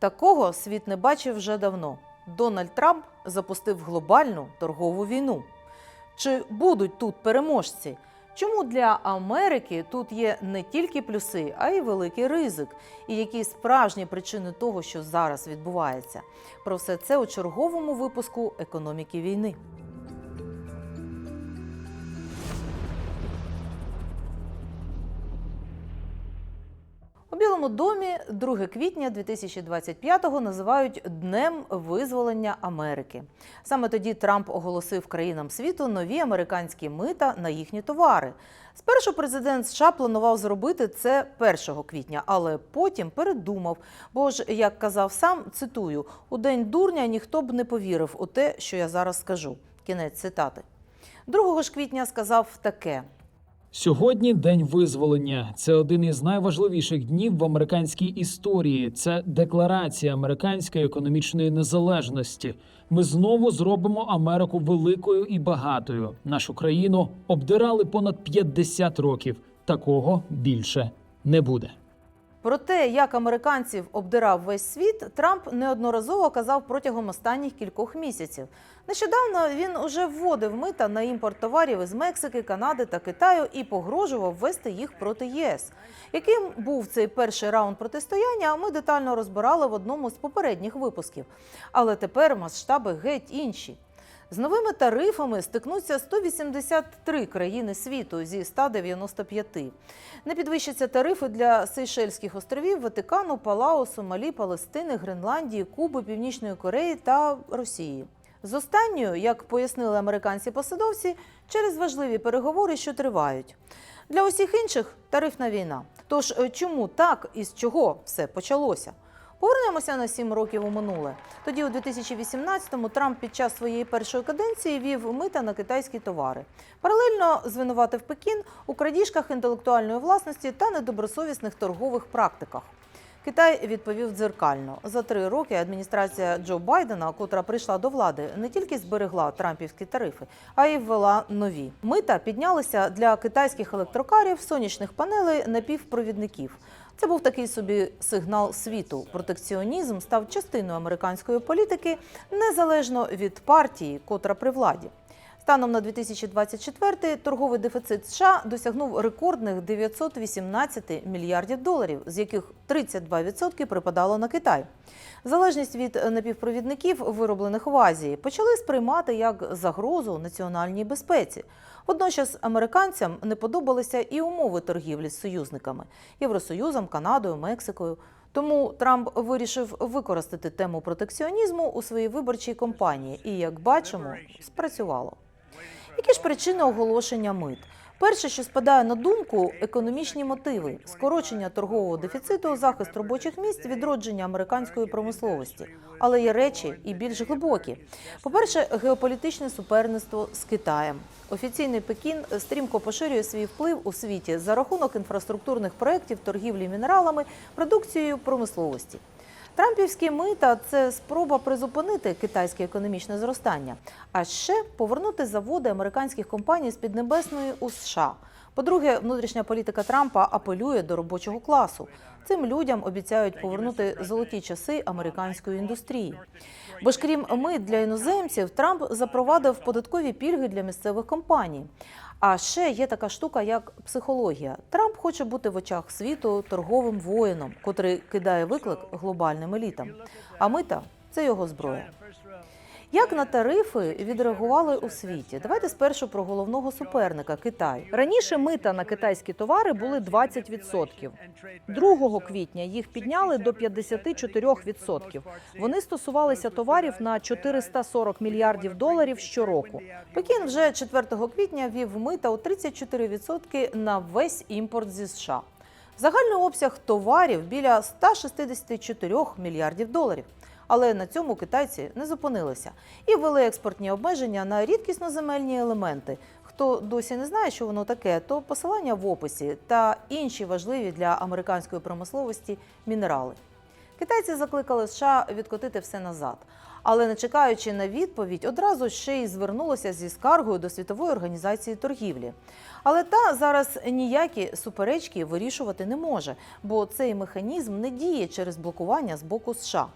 Такого світ не бачив вже давно. Дональд Трамп запустив глобальну торгову війну. Чи будуть тут переможці? Чому для Америки тут є не тільки плюси, а й великий ризик? І які справжні причини того, що зараз відбувається? Про все це у черговому випуску економіки війни. Білому домі 2 квітня 2025-го називають Днем визволення Америки. Саме тоді Трамп оголосив країнам світу нові американські мита на їхні товари. Спершу президент США планував зробити це 1 квітня, але потім передумав. Бо ж, як казав сам, цитую: у день дурня ніхто б не повірив у те, що я зараз скажу. Кінець цитати. 2 ж квітня сказав таке. Сьогодні день визволення. Це один із найважливіших днів в американській історії. Це декларація американської економічної незалежності. Ми знову зробимо Америку великою і багатою. Нашу країну обдирали понад 50 років. Такого більше не буде. Про те, як американців обдирав весь світ, Трамп неодноразово казав протягом останніх кількох місяців. Нещодавно він уже вводив мита на імпорт товарів із Мексики, Канади та Китаю і погрожував ввести їх проти ЄС. Яким був цей перший раунд протистояння, ми детально розбирали в одному з попередніх випусків. Але тепер масштаби геть інші. З новими тарифами стикнуться 183 країни світу зі 195. Не підвищаться тарифи для Сейшельських островів, Ватикану, Палау, Сомалі, Палестини, Гренландії, Куби, Північної Кореї та Росії. З останньою, як пояснили американці-посадовці, через важливі переговори, що тривають. Для усіх інших тарифна війна. Тож е, чому так і з чого все почалося? Повернемося на сім років у минуле. Тоді, у 2018-му, Трамп під час своєї першої каденції вів мита на китайські товари. Паралельно звинуватив Пекін у крадіжках інтелектуальної власності та недобросовісних торгових практиках. Китай відповів дзеркально. За три роки адміністрація Джо Байдена, котра прийшла до влади, не тільки зберегла трампівські тарифи, а й ввела нові. Мита піднялися для китайських електрокарів, сонячних панелей, напівпровідників. Це був такий собі сигнал світу. Протекціонізм став частиною американської політики незалежно від партії, котра при владі. Станом на 2024 торговий дефіцит США досягнув рекордних 918 мільярдів доларів, з яких 32% припадало на Китай. Залежність від напівпровідників, вироблених в Азії, почали сприймати як загрозу національній безпеці. Водночас американцям не подобалися і умови торгівлі з союзниками Євросоюзом, Канадою, Мексикою. Тому Трамп вирішив використати тему протекціонізму у своїй виборчій кампанії, і як бачимо, спрацювало. Які ж причини оголошення мит? Перше, що спадає на думку, економічні мотиви, скорочення торгового дефіциту, захист робочих місць, відродження американської промисловості. Але є речі і більш глибокі. По-перше, геополітичне суперництво з Китаєм. Офіційний Пекін стрімко поширює свій вплив у світі за рахунок інфраструктурних проєктів торгівлі мінералами, продукцією промисловості. Трампівські мита це спроба призупинити китайське економічне зростання, а ще повернути заводи американських компаній з Піднебесної у США. По-друге, внутрішня політика Трампа апелює до робочого класу. Цим людям обіцяють повернути золоті часи американської індустрії. Бо ж крім мит для іноземців, Трамп запровадив податкові пільги для місцевих компаній. А ще є така штука, як психологія. Трамп хоче бути в очах світу торговим воїном, котрий кидає виклик глобальним елітам. А мита це його зброя. Як на тарифи відреагували у світі? Давайте спершу про головного суперника Китай. Раніше мита на китайські товари були 20%. 2 квітня їх підняли до 54%. Вони стосувалися товарів на 440 мільярдів доларів щороку. Пекін вже 4 квітня ввів мита у 34% на весь імпорт зі США. Загальний обсяг товарів біля 164 мільярдів доларів. Але на цьому китайці не зупинилися і ввели експортні обмеження на рідкісноземельні елементи. Хто досі не знає, що воно таке, то посилання в описі та інші важливі для американської промисловості мінерали. Китайці закликали США відкотити все назад. Але не чекаючи на відповідь, одразу ще й звернулося зі скаргою до світової організації торгівлі. Але та зараз ніякі суперечки вирішувати не може, бо цей механізм не діє через блокування з боку США.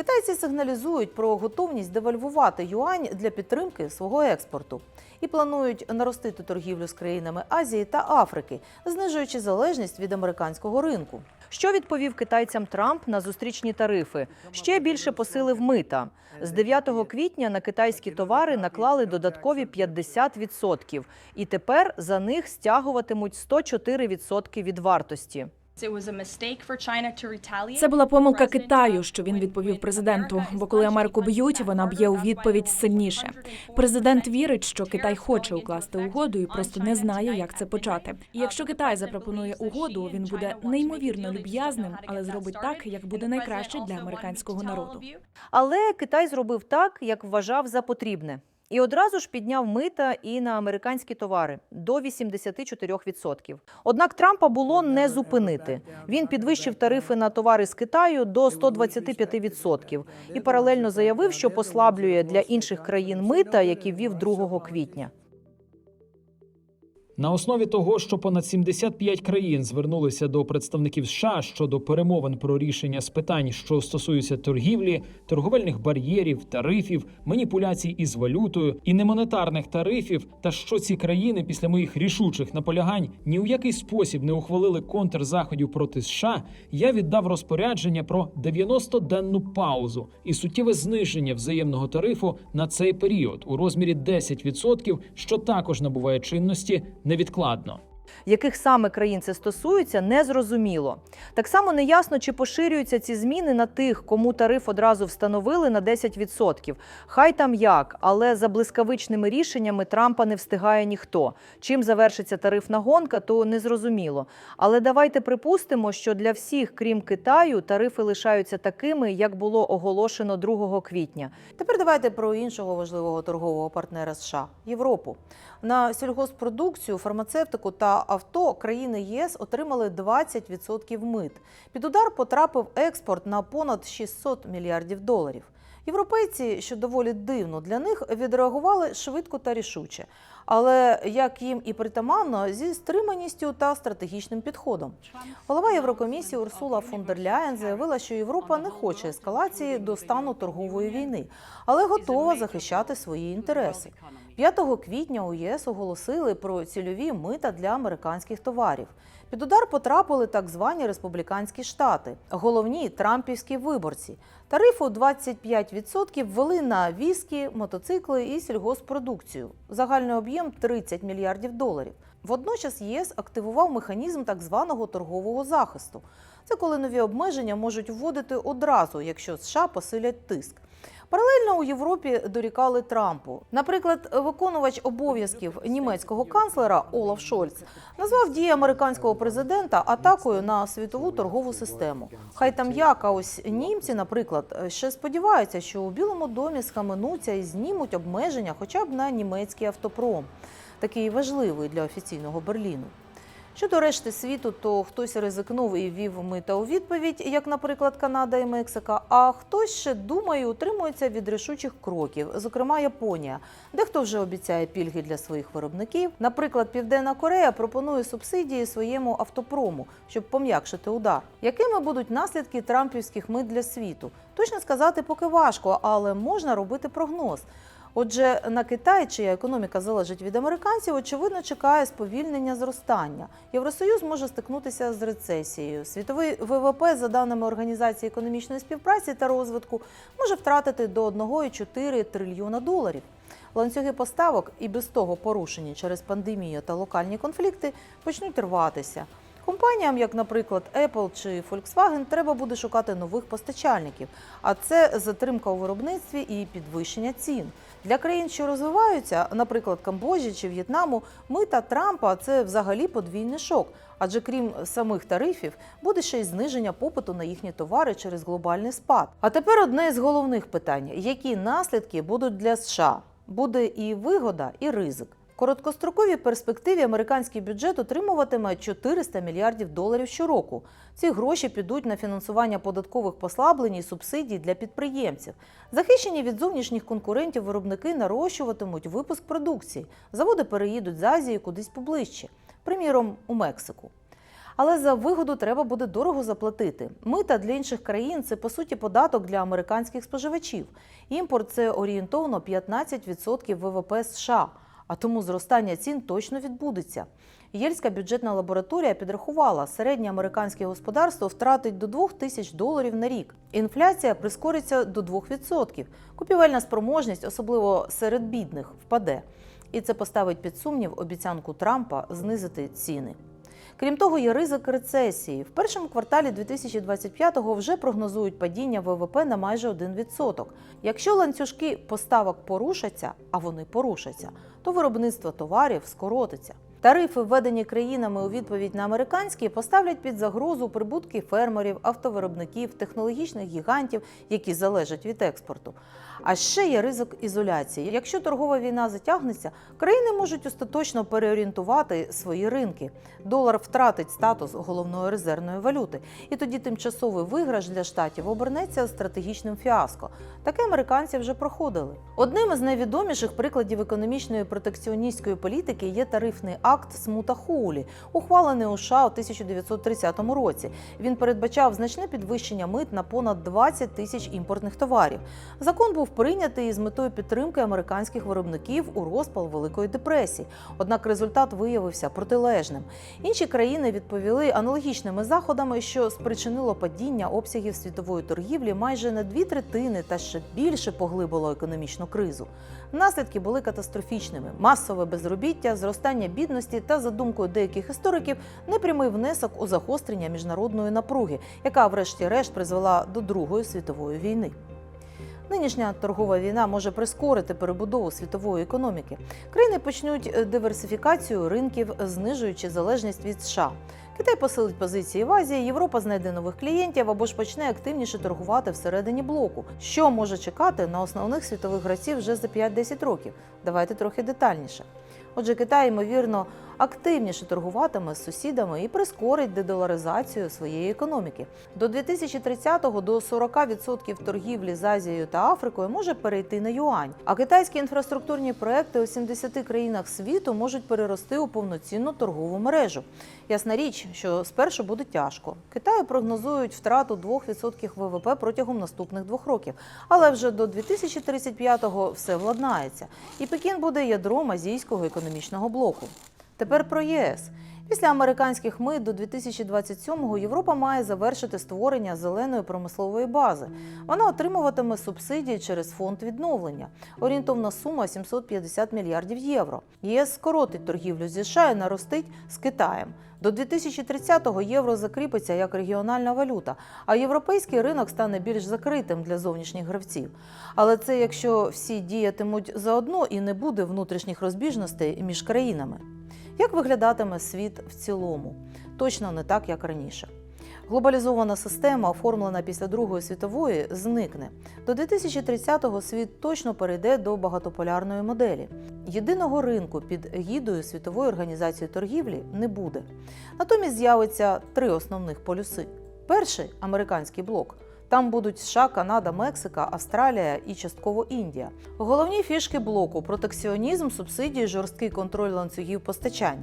Китайці сигналізують про готовність девальвувати юань для підтримки свого експорту і планують наростити торгівлю з країнами Азії та Африки, знижуючи залежність від американського ринку. Що відповів китайцям Трамп на зустрічні тарифи? Ще більше посилив мита. З 9 квітня на китайські товари наклали додаткові 50%. І тепер за них стягуватимуть 104% від вартості. Це була помилка Китаю, що він відповів президенту. Бо коли Америку б'ють, вона б'є у відповідь сильніше. Президент вірить, що Китай хоче укласти угоду і просто не знає, як це почати. І якщо Китай запропонує угоду, він буде неймовірно люб'язним, але зробить так, як буде найкраще для американського народу. Але Китай зробив так, як вважав за потрібне. І одразу ж підняв мита і на американські товари до 84%. Однак Трампа було не зупинити. Він підвищив тарифи на товари з Китаю до 125% і паралельно заявив, що послаблює для інших країн мита, які ввів 2 квітня. На основі того, що понад 75 країн звернулися до представників США щодо перемовин про рішення з питань, що стосуються торгівлі, торговельних бар'єрів, тарифів, маніпуляцій із валютою і немонетарних тарифів, та що ці країни після моїх рішучих наполягань ні у який спосіб не ухвалили контрзаходів проти США, я віддав розпорядження про 90-денну паузу і суттєве зниження взаємного тарифу на цей період у розмірі 10%, що також набуває чинності невідкладно. Яких саме країн це стосується, не зрозуміло. Так само неясно, чи поширюються ці зміни на тих, кому тариф одразу встановили на 10%. Хай там як, але за блискавичними рішеннями Трампа не встигає ніхто. Чим завершиться тарифна гонка, то не зрозуміло. Але давайте припустимо, що для всіх, крім Китаю, тарифи лишаються такими, як було оголошено 2 квітня. Тепер давайте про іншого важливого торгового партнера США Європу. На сільгоспродукцію, фармацевтику та авто країни єС отримали 20% мит. Під удар потрапив експорт на понад 600 мільярдів доларів. Європейці, що доволі дивно для них, відреагували швидко та рішуче, але як їм і притаманно, зі стриманістю та стратегічним підходом. Голова Єврокомісії Урсула фон дер Ляєн заявила, що Європа не хоче ескалації до стану торгової війни, але готова захищати свої інтереси. 5 квітня у ЄС оголосили про цільові мита для американських товарів. Під удар потрапили так звані республіканські штати, головні трампівські виборці. Тарифу 25% ввели на віскі, мотоцикли і сільгоспродукцію. Загальний об'єм 30 мільярдів доларів. Водночас ЄС активував механізм так званого торгового захисту. Це коли нові обмеження можуть вводити одразу, якщо США посилять тиск. Паралельно у Європі дорікали Трампу. Наприклад, виконувач обов'язків німецького канцлера Олаф Шольц назвав дії американського президента атакою на світову торгову систему. Хай там як, а ось німці, наприклад, ще сподіваються, що у Білому домі схаменуться і знімуть обмеження, хоча б на німецький автопром, такий важливий для офіційного Берліну. Щодо решти світу, то хтось ризикнув і ввів мита у відповідь, як, наприклад, Канада і Мексика, а хтось ще думає, утримується від рішучих кроків, зокрема Японія. Дехто вже обіцяє пільги для своїх виробників. Наприклад, Південна Корея пропонує субсидії своєму автопрому, щоб пом'якшити удар. Якими будуть наслідки трампівських мит для світу? Точно сказати поки важко, але можна робити прогноз. Отже, на Китай, чия економіка залежить від американців, очевидно чекає сповільнення зростання. Євросоюз може стикнутися з рецесією. Світовий ВВП, за даними Організації економічної співпраці та розвитку, може втратити до 1,4 трильйона доларів. Ланцюги поставок і без того порушені через пандемію та локальні конфлікти почнуть рватися. Компаніям, як, наприклад, Apple чи Volkswagen, треба буде шукати нових постачальників, а це затримка у виробництві і підвищення цін. Для країн, що розвиваються, наприклад, Камбоджі чи В'єтнаму, мита Трампа це взагалі подвійний шок. Адже крім самих тарифів, буде ще й зниження попиту на їхні товари через глобальний спад. А тепер одне з головних питань: які наслідки будуть для США? Буде і вигода, і ризик. Короткостроковій перспективі американський бюджет отримуватиме 400 мільярдів доларів щороку. Ці гроші підуть на фінансування податкових послаблень і субсидій для підприємців. Захищені від зовнішніх конкурентів виробники нарощуватимуть випуск продукції. Заводи переїдуть з Азії кудись поближче, приміром у Мексику. Але за вигоду треба буде дорого заплатити. Мита для інших країн це по суті податок для американських споживачів. Імпорт це орієнтовно 15% ВВП США, а тому зростання цін точно відбудеться. Єльська бюджетна лабораторія підрахувала, середнє американське господарство втратить до 2 тисяч доларів на рік. Інфляція прискориться до 2%. Купівельна спроможність, особливо серед бідних, впаде. І це поставить під сумнів обіцянку Трампа знизити ціни. Крім того, є ризик рецесії. В першому кварталі 2025-го вже прогнозують падіння ВВП на майже 1%. Якщо ланцюжки поставок порушаться, а вони порушаться, то виробництво товарів скоротиться. Тарифи, введені країнами у відповідь на американські, поставлять під загрозу прибутки фермерів, автовиробників, технологічних гігантів, які залежать від експорту. А ще є ризик ізоляції. Якщо торгова війна затягнеться, країни можуть остаточно переорієнтувати свої ринки. Долар втратить статус головної резервної валюти, і тоді тимчасовий виграш для штатів обернеться стратегічним фіаско. Таке американці вже проходили. Одним із найвідоміших прикладів економічної протекціоністської політики є тарифний акт Смута Хоулі, ухвалений у США у 1930 році. Він передбачав значне підвищення мит на понад 20 тисяч імпортних товарів. Закон був прийнятий із метою підтримки американських виробників у розпал Великої депресії. Однак результат виявився протилежним. Інші країни відповіли аналогічними заходами, що спричинило падіння обсягів світової торгівлі майже на дві третини та ще більше поглибило економічну кризу. Наслідки були катастрофічними: масове безробіття, зростання бідності та, за думкою деяких істориків, непрямий внесок у загострення міжнародної напруги, яка, врешті-решт, призвела до Другої світової війни. Нинішня торгова війна може прискорити перебудову світової економіки. Країни почнуть е, диверсифікацію ринків, знижуючи залежність від США. Китай посилить позиції в Азії, Європа знайде нових клієнтів або ж почне активніше торгувати всередині блоку. Що може чекати на основних світових гравців вже за 5-10 років? Давайте трохи детальніше. Отже, Китай, ймовірно, активніше торгуватиме з сусідами і прискорить дедоларизацію своєї економіки. До 2030-го до 40% торгівлі з Азією та Африкою може перейти на юань. А китайські інфраструктурні проекти у 70 країнах світу можуть перерости у повноцінну торгову мережу. Ясна річ, що спершу буде тяжко. Китаю прогнозують втрату 2% ВВП протягом наступних двох років, але вже до 2035-го все владнається, і Пекін буде ядром азійського економічного блоку. Тепер про ЄС. Після американських мит до 2027-го Європа має завершити створення зеленої промислової бази. Вона отримуватиме субсидії через фонд відновлення. Орієнтовна сума 750 мільярдів євро. ЄС скоротить торгівлю зі США і наростить з Китаєм. До 2030-го євро закріпиться як регіональна валюта, а європейський ринок стане більш закритим для зовнішніх гравців. Але це якщо всі діятимуть заодно і не буде внутрішніх розбіжностей між країнами. Як виглядатиме світ в цілому? Точно не так, як раніше. Глобалізована система, оформлена після Другої світової, зникне. До 2030-го світ точно перейде до багатополярної моделі. Єдиного ринку під гідою Світової організації торгівлі не буде. Натомість з'явиться три основних полюси: перший американський блок. Там будуть США, Канада, Мексика, Австралія і частково Індія. Головні фішки блоку протекціонізм, субсидії, жорсткий контроль ланцюгів постачань.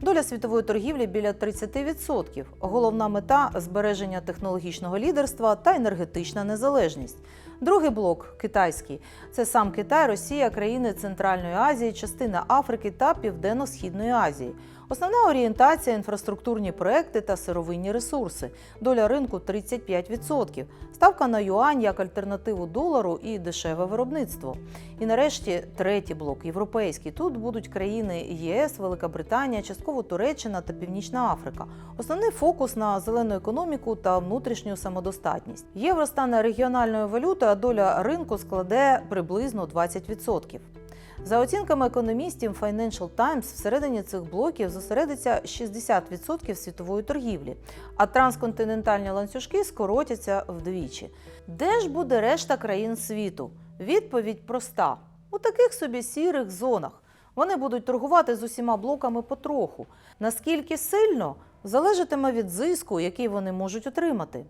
Доля світової торгівлі біля 30%. Головна мета збереження технологічного лідерства та енергетична незалежність. Другий блок китайський це сам Китай, Росія, країни Центральної Азії, частина Африки та Південно-Східної Азії. Основна орієнтація інфраструктурні проекти та сировинні ресурси. Доля ринку 35%. Ставка на юань як альтернативу долару і дешеве виробництво. І нарешті третій блок європейський. Тут будуть країни ЄС, Велика Британія, частково Туреччина та Північна Африка. Основний фокус на зелену економіку та внутрішню самодостатність. Євро стане регіональною валютою, а доля ринку складе приблизно 20%. За оцінками економістів Financial Times, всередині цих блоків зосередиться 60% світової торгівлі, а трансконтинентальні ланцюжки скоротяться вдвічі. Де ж буде решта країн світу? Відповідь проста: у таких собі сірих зонах. Вони будуть торгувати з усіма блоками потроху. Наскільки сильно залежатиме від зиску, який вони можуть отримати.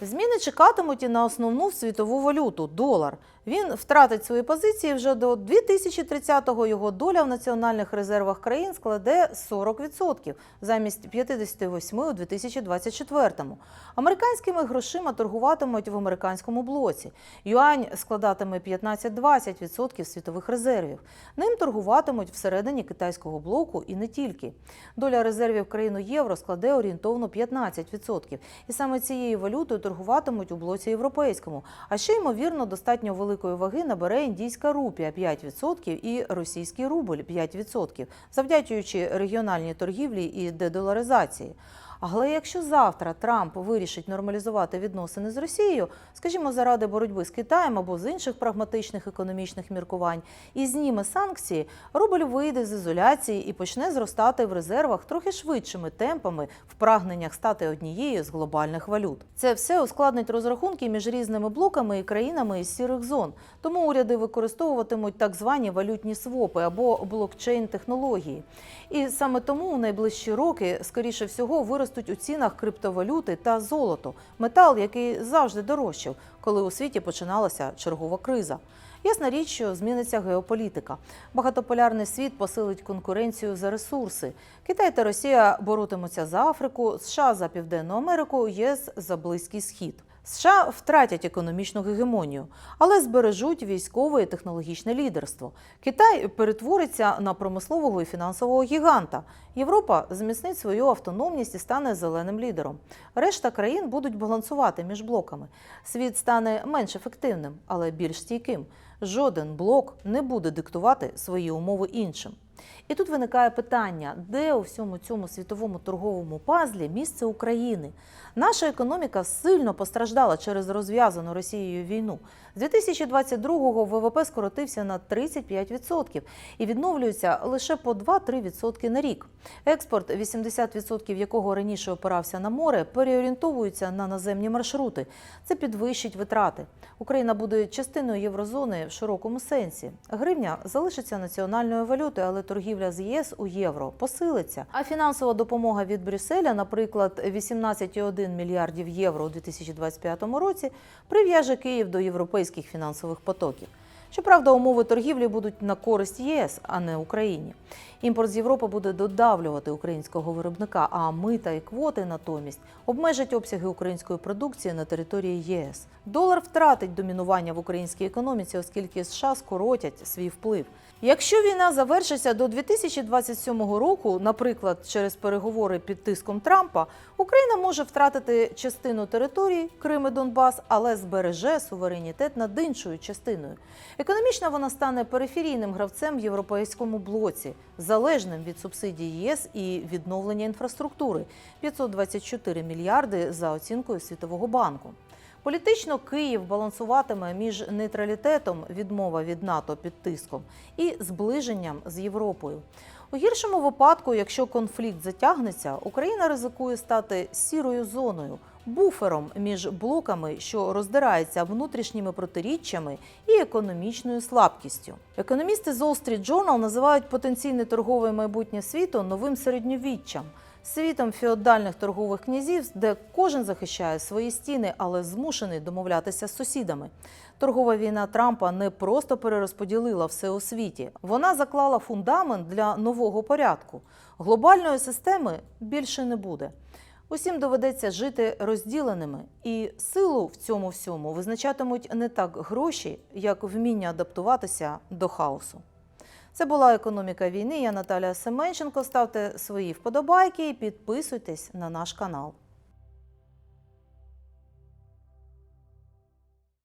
Зміни чекатимуть і на основну світову валюту долар. Він втратить свої позиції вже до 2030-го. Його доля в національних резервах країн складе 40% замість 58 у 2024-му. Американськими грошима торгуватимуть в американському блоці. Юань складатиме 15-20% світових резервів. Ним торгуватимуть всередині китайського блоку і не тільки. Доля резервів країну євро складе орієнтовно 15%. І саме цією валютою торгуватимуть у блоці європейському. А ще, ймовірно, достатньо великої ваги набере індійська рупія 5% і російський рубль 5%, завдячуючи регіональній торгівлі і дедоларизації. Але якщо завтра Трамп вирішить нормалізувати відносини з Росією, скажімо, заради боротьби з Китаєм або з інших прагматичних економічних міркувань, і зніме санкції, рубль вийде з ізоляції і почне зростати в резервах трохи швидшими темпами в прагненнях стати однією з глобальних валют. Це все ускладнить розрахунки між різними блоками і країнами із сірих зон. Тому уряди використовуватимуть так звані валютні свопи або блокчейн-технології. І саме тому у найближчі роки, скоріше всього, виростуть у цінах криптовалюти та золото, метал, який завжди дорожчав, коли у світі починалася чергова криза. Ясна річ, що зміниться геополітика. Багатополярний світ посилить конкуренцію за ресурси. Китай та Росія боротимуться за Африку, США за Південну Америку, ЄС за Близький Схід. США втратять економічну гегемонію, але збережуть військове і технологічне лідерство. Китай перетвориться на промислового і фінансового гіганта. Європа зміцнить свою автономність і стане зеленим лідером. Решта країн будуть балансувати між блоками. Світ стане менш ефективним, але більш стійким. Жоден блок не буде диктувати свої умови іншим. І тут виникає питання, де у всьому цьому світовому торговому пазлі місце України? Наша економіка сильно постраждала через розв'язану Росією війну. З 2022-го ВВП скоротився на 35% і відновлюється лише по 2-3% на рік. Експорт, 80% якого раніше опирався на море, переорієнтовується на наземні маршрути. Це підвищить витрати. Україна буде частиною єврозони в широкому сенсі. Гривня залишиться національною валютою, але торгівля з ЄС у євро посилиться. А фінансова допомога від Брюсселя, наприклад, 18,1 мільярдів євро у 2025 році, прив'яже Київ до європейських фінансових потоків. Щоправда, умови торгівлі будуть на користь ЄС, а не Україні. Імпорт з Європи буде додавлювати українського виробника, а мита і квоти натомість обмежать обсяги української продукції на території єС. Долар втратить домінування в українській економіці, оскільки США скоротять свій вплив. Якщо війна завершиться до 2027 року, наприклад, через переговори під тиском Трампа, Україна може втратити частину території Крим і Донбас, але збереже суверенітет над іншою частиною. Економічно вона стане периферійним гравцем в європейському блоці, залежним від субсидій ЄС і відновлення інфраструктури 524 мільярди за оцінкою Світового банку. Політично Київ балансуватиме між нейтралітетом відмова від НАТО під тиском і зближенням з Європою. У гіршому випадку, якщо конфлікт затягнеться, Україна ризикує стати сірою зоною, буфером між блоками, що роздирається внутрішніми протиріччями і економічною слабкістю. Економісти з Wall Street Journal називають потенційне торгове майбутнє світу новим середньовіччям. Світом феодальних торгових князів, де кожен захищає свої стіни, але змушений домовлятися з сусідами. Торгова війна Трампа не просто перерозподілила все у світі, вона заклала фундамент для нового порядку. Глобальної системи більше не буде. Усім доведеться жити розділеними, і силу в цьому всьому визначатимуть не так гроші, як вміння адаптуватися до хаосу. Це була економіка війни. Я Наталія Семенченко. Ставте свої вподобайки і підписуйтесь на наш канал.